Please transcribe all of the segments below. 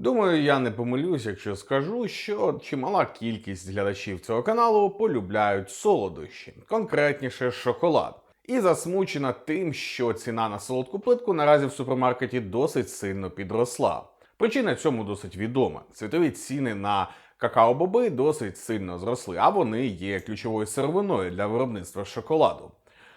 Думаю, я не помилюсь, якщо скажу, що чимала кількість глядачів цього каналу полюбляють солодощі, конкретніше шоколад. І засмучена тим, що ціна на солодку плитку наразі в супермаркеті досить сильно підросла. Причина цьому досить відома. Світові ціни на какао-боби досить сильно зросли, а вони є ключовою сировиною для виробництва шоколаду.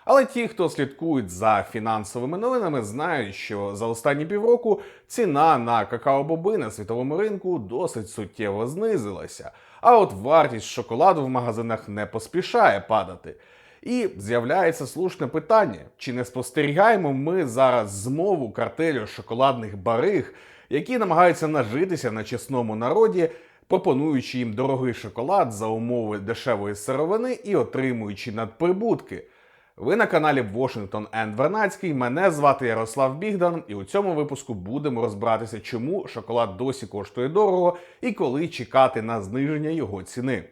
Але ті, хто слідкують за фінансовими новинами, знають, що за останні півроку ціна на какао-боби на світовому ринку досить суттєво знизилася. А от вартість шоколаду в магазинах не поспішає падати. І з'являється слушне питання: чи не спостерігаємо ми зараз змову картелю шоколадних бариг, які намагаються нажитися на чесному народі, пропонуючи їм дорогий шоколад за умови дешевої сировини і отримуючи надприбутки. Ви на каналі Washington and Вернацький. Мене звати Ярослав Бігдан, і у цьому випуску будемо розбиратися, чому шоколад досі коштує дорого і коли чекати на зниження його ціни.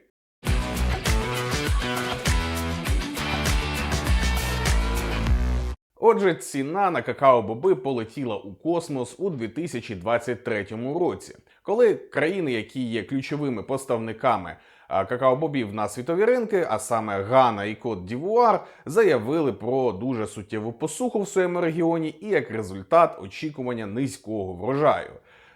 Отже, ціна на какао-боби полетіла у космос у 2023 році, коли країни, які є ключовими поставниками какао-бобів на світові ринки, а саме Гана і Кот Дівуар, заявили про дуже суттєву посуху в своєму регіоні і як результат очікування низького врожаю.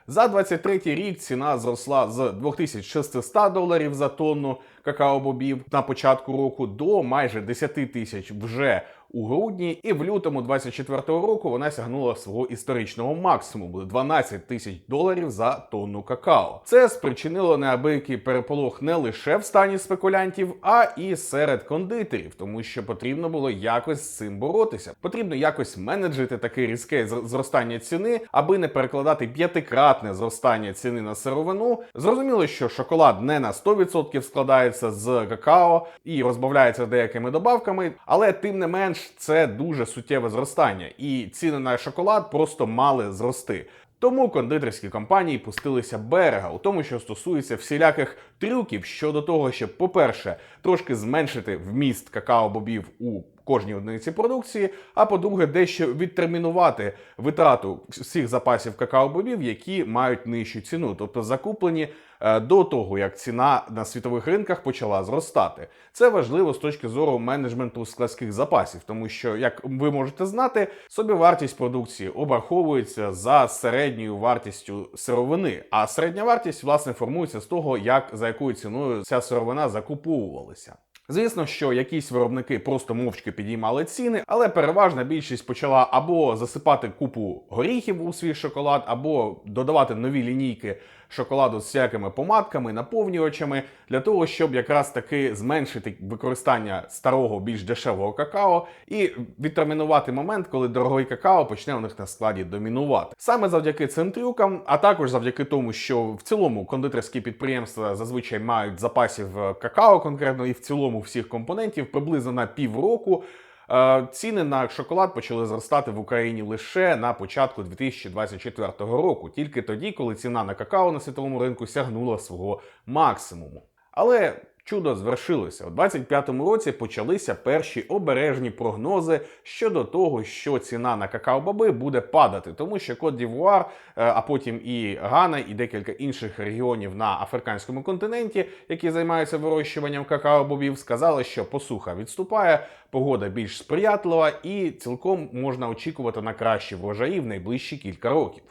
За 23 рік ціна зросла з 2600 доларів за тонну какао-бобів на початку року до майже 10 тисяч вже у грудні, і в лютому 24-го року вона сягнула свого історичного максимуму 12 тисяч доларів за тонну какао. Це спричинило неабиякий переполох не лише в стані спекулянтів, а і серед кондитерів, тому що потрібно було якось з цим боротися. Потрібно якось менеджити таке різке зр- зростання ціни, аби не перекладати п'ятикратне зростання ціни на сировину. Зрозуміло, що шоколад не на 100% складається з какао і розбавляється деякими добавками, але тим не менш це дуже суттєве зростання, і ціни на шоколад просто мали зрости. Тому кондитерські компанії пустилися берега у тому, що стосується всіляких трюків щодо того, щоб, по-перше, трошки зменшити вміст какао-бобів у кожній одиниці продукції, а по-друге, дещо відтермінувати витрату всіх запасів какао-бобів, які мають нижчу ціну, тобто закуплені е, до того, як ціна на світових ринках почала зростати. Це важливо з точки зору менеджменту складських запасів, тому що, як ви можете знати, собівартість продукції обраховується за середньою вартістю сировини, а середня вартість власне формується з того, як за якою ціною ця сировина закуповувалася. Звісно, що якісь виробники просто мовчки підіймали ціни, але переважна більшість почала або засипати купу горіхів у свій шоколад, або додавати нові лінійки шоколаду з всякими помадками, наповнювачами для того, щоб якраз таки зменшити використання старого більш дешевого какао і відтермінувати момент, коли дорогий какао почне у них на складі домінувати. Саме завдяки цим трюкам, а також завдяки тому, що в цілому кондитерські підприємства зазвичай мають запасів е, какао конкретно і в цілому всіх компонентів приблизно на півроку. Е, Ціни на шоколад почали зростати в Україні лише на початку 2024 року, тільки тоді, коли ціна на какао на світовому ринку сягнула свого максимуму. Але чудо звершилося. У 2025 році почалися перші обережні прогнози щодо того, що ціна на какао-боби буде падати, тому що Кот Дівуар, е, а потім і Гана, і декілька інших регіонів на африканському континенті, які займаються вирощуванням какао-бобів, сказали, що посуха відступає, погода більш сприятлива, і цілком можна очікувати на кращі врожаї в найближчі кілька років.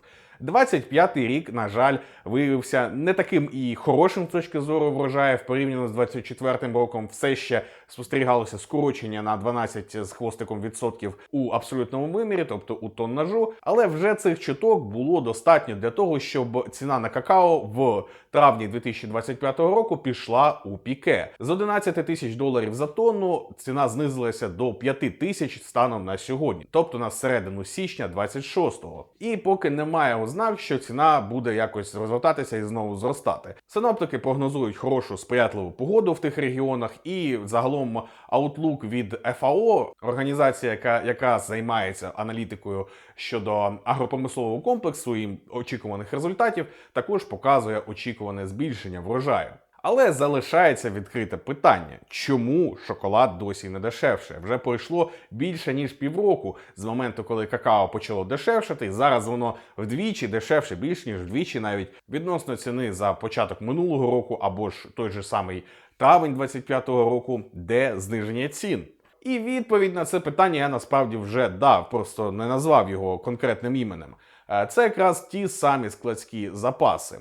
25-й рік, на жаль, виявився не таким і хорошим з точки зору врожаю порівняно з 24-м роком. Все ще спостерігалося скорочення на 12 з хвостиком відсотків у абсолютному вимірі, тобто у тоннажу. Але вже цих чуток було достатньо для того, щоб ціна на какао в травні 2025 року пішла у піке. З 11 тисяч доларів за тонну ціна знизилася до 5 тисяч станом на сьогодні, тобто на середину січня 26-го. І поки немає ознак, що ціна буде якось розвертатися і знову зростати. Синоптики прогнозують хорошу сприятливу погоду в тих регіонах, і загалом аутлук від ФАО, організація, яка яка займається аналітикою щодо агропромислового комплексу і очікуваних результатів, також показує очікуване збільшення врожаю. Але залишається відкрите питання, чому шоколад досі не дешевше? Вже пройшло більше ніж півроку з моменту, коли какао почало дешевшати, зараз воно вдвічі дешевше, більш ніж вдвічі, навіть відносно ціни за початок минулого року, або ж той же самий травень 25-го року, де зниження цін. І відповідь на це питання я насправді вже дав, просто не назвав його конкретним іменем. Е, Це якраз ті самі складські запаси.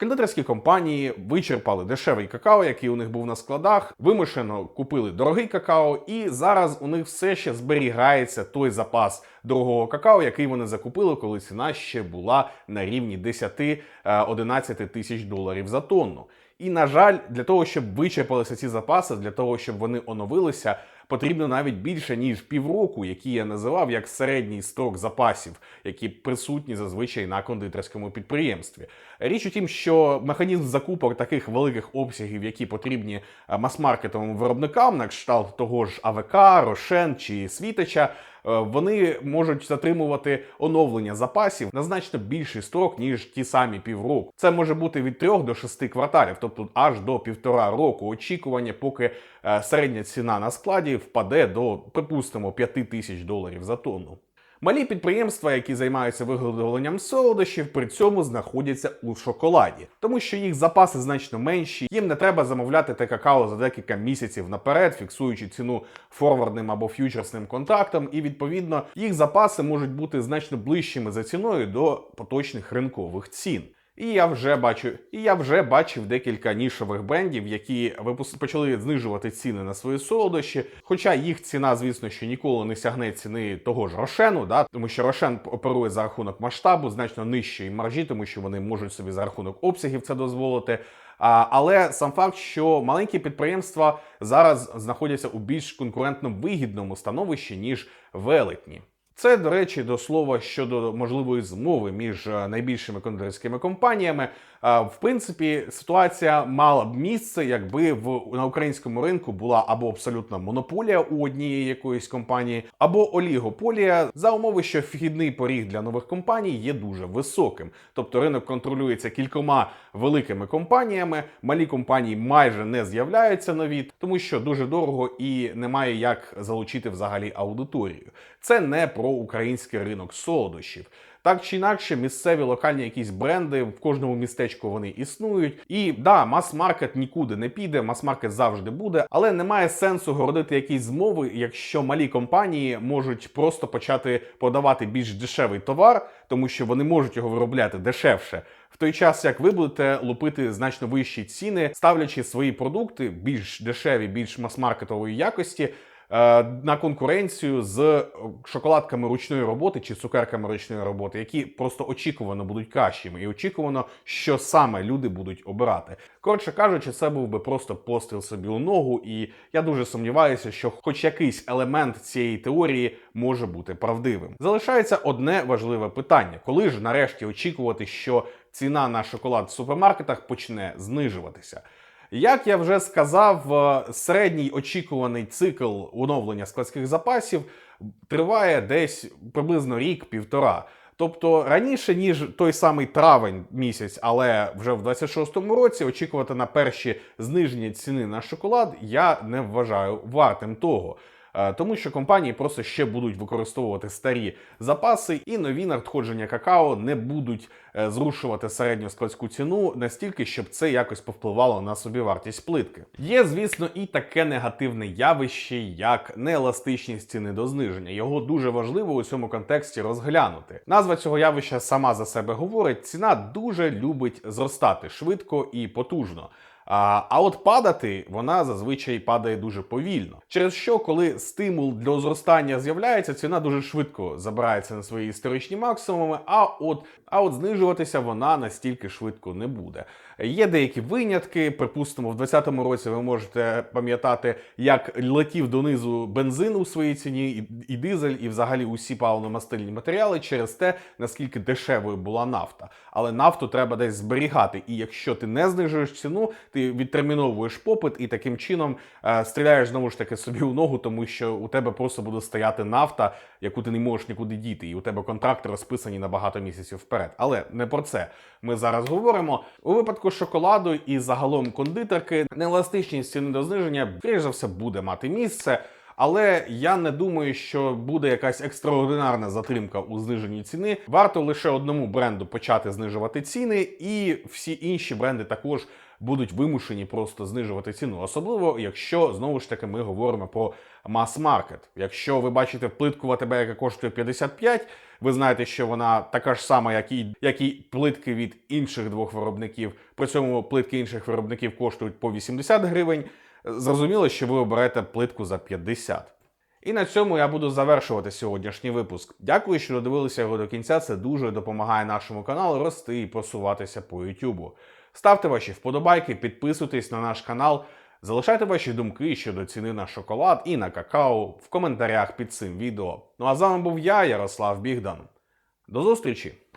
Кондитерські компанії вичерпали дешевий какао, який у них був на складах, вимушено купили дорогий какао, і зараз у них все ще зберігається той запас дорогого какао, який вони закупили, коли ціна ще була на рівні 10-11 тисяч доларів за тонну. І на жаль, для того, щоб вичерпалися ці запаси, для того, щоб вони оновилися, потрібно навіть більше ніж півроку, які я називав як середній строк запасів, які присутні зазвичай на кондитерському підприємстві. Річ у тім, що механізм закупок таких великих обсягів, які потрібні е, мас-маркетовим виробникам, на кшталт того ж АВК, Рошен чи Світича, вони можуть затримувати оновлення запасів на значно більший строк, ніж ті самі півроку. Це може бути від 3 до 6 кварталів, тобто аж до півтора року очікування, поки е, середня ціна на складі впаде до, припустимо, 5 тисяч доларів за тонну. Малі підприємства, які займаються виготовленням солодощів, при цьому знаходяться у шоколаді, тому що їх запаси значно менші. Їм не треба замовляти те какао за декілька місяців наперед, фіксуючи ціну форвардним або ф'ючерсним контрактом, і відповідно їх запаси можуть бути значно ближчими за ціною до поточних ринкових цін. І я вже бачу, і я вже бачив декілька нішових брендів, які випус- почали знижувати ціни на свої солодощі. Хоча їх ціна, звісно, що ніколи не сягне ціни того ж Рошену, да, тому що Рошен оперує за рахунок масштабу, значно нижчої маржі, тому що вони можуть собі за рахунок обсягів це дозволити. А, але сам факт, що маленькі підприємства зараз знаходяться у більш конкурентно вигідному становищі ніж велетні. Це, до речі, до слова щодо можливої змови між е, найбільшими кондитерськими компаніями. Е, В принципі, ситуація мала б місце, якби в на українському ринку була або абсолютна монополія у однієї якоїсь компанії, або олігополія за умови, що вхідний поріг для нових компаній є дуже високим. Тобто ринок контролюється кількома великими компаніями. Малі компанії майже не з'являються нові, тому що дуже дорого і немає як залучити взагалі аудиторію. Це не про український ринок солодощів. Так чи інакше, місцеві локальні якісь бренди в кожному містечку вони існують. І да, мас-маркет нікуди не піде, мас-маркет завжди буде, але немає сенсу городити якісь змови, якщо малі компанії можуть просто почати подавати більш дешевий товар, тому що вони можуть його виробляти дешевше. В той час, як ви будете лупити значно вищі ціни, ставлячи свої продукти більш дешеві, більш мас-маркетової якості, на конкуренцію з е, шоколадками ручної роботи чи цукерками ручної роботи, які просто очікувано будуть кращими, і очікувано, що саме люди будуть обирати. Коротше кажучи, це був би просто постріл собі у ногу, і я дуже сумніваюся, що хоч якийсь елемент цієї теорії може бути правдивим. Залишається одне важливе питання: коли ж нарешті очікувати, що ціна на шоколад в супермаркетах почне знижуватися? Як я вже сказав, е, середній очікуваний цикл оновлення складських запасів триває десь приблизно рік-півтора. Тобто раніше, ніж той самий травень місяць, але вже в 26-му році очікувати на перші зниження ціни на шоколад я не вважаю вартим того. Е, Тому що компанії просто ще будуть використовувати старі запаси, і нові надходження какао не будуть е, зрушувати середню складську ціну настільки, щоб це якось повпливало на собівартість плитки. Є, звісно, і таке негативне явище, як нееластичність ціни до зниження. Його дуже важливо у цьому контексті розглянути. Назва цього явища сама за себе говорить: ціна дуже любить зростати швидко і потужно. А, а от падати вона зазвичай падає дуже повільно. Через що, коли стимул для зростання з'являється, ціна дуже швидко забирається на свої історичні максимуми. А от а от знижуватися вона настільки швидко не буде. Є деякі винятки. Припустимо, в 2020 році ви можете пам'ятати, як летів донизу бензин у своїй ціні, і, і дизель, і взагалі усі паливно-мастильні матеріали через те, наскільки дешевою була нафта. Але нафту треба десь зберігати. І якщо ти не знижуєш ціну, ти відтерміновуєш попит і таким чином е, стріляєш знову ж таки собі у ногу, тому що у тебе просто буде стояти нафта, яку ти не можеш нікуди діти, і у тебе контракти розписані на багато місяців вперед. Але не про це ми зараз говоримо. У випадку шоколаду і загалом кондитерки нееластичність ціни до зниження, скоріш за все, буде мати місце. Але я не думаю, що буде якась екстраординарна затримка у зниженні ціни. Варто лише одному бренду почати знижувати ціни, і всі інші бренди також будуть вимушені просто знижувати ціну. Особливо, якщо знову ж таки ми говоримо про мас-маркет. Якщо ви бачите плитку в АТБ, яка коштує 55, ви знаєте, що вона така ж сама, як і, як і плитки від інших двох виробників. При цьому плитки інших виробників коштують по 80 гривень. Зрозуміло, що ви оберете плитку за 50. І на цьому я буду завершувати сьогоднішній випуск. Дякую, що додивилися його до кінця. Це дуже допомагає нашому каналу рости і просуватися по YouTube. Ставте ваші вподобайки, підписуйтесь на наш канал, залишайте ваші думки щодо ціни на шоколад і на какао в коментарях під цим відео. Ну а з вами був я, Ярослав Бігдан. До зустрічі!